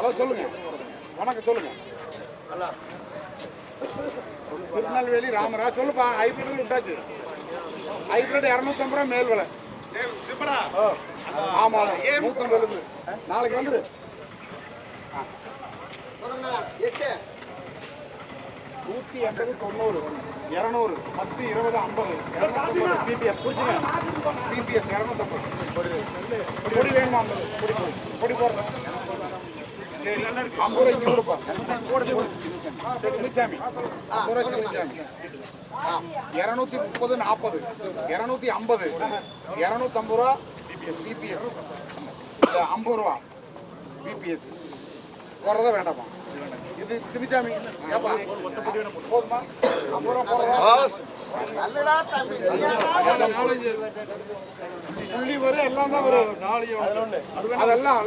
Hello சொல்லுங்க. வணக்கம் சொல்லுங்க. திருநெல்வேலி ராமரா சொல்லுப்பா ஹைபிரிட் விட்டாச்சு. ஹைபிரிட் இரநூத்தம்பது ரூபா மேல் விலை. ஆமா நூத்தம்பது நாளைக்கு வந்துரு. நூத்தி எண்பது தொண்ணூறு இரநூறு பத்து இருபது ஐம்பது பிபிஎஸ் பிடிச்சிங்க பிபிஎஸ் இரநூத்தம்பது. பொடி வேணுமா ஐம்பது? பொடி போடுறேன். இருநூத்தி முப்பது நாற்பது இருநூத்தி ஐம்பது இரநூத்தம்பது ரூபா பிபிஎஸ் ஐம்பது ரூபா பிபிஎஸ் போடுறதா வேண்டாமா இது சின்னசாமி போதுமா புள்ளி வரும். எல்லாம் தான் வரும் அதெல்லாம்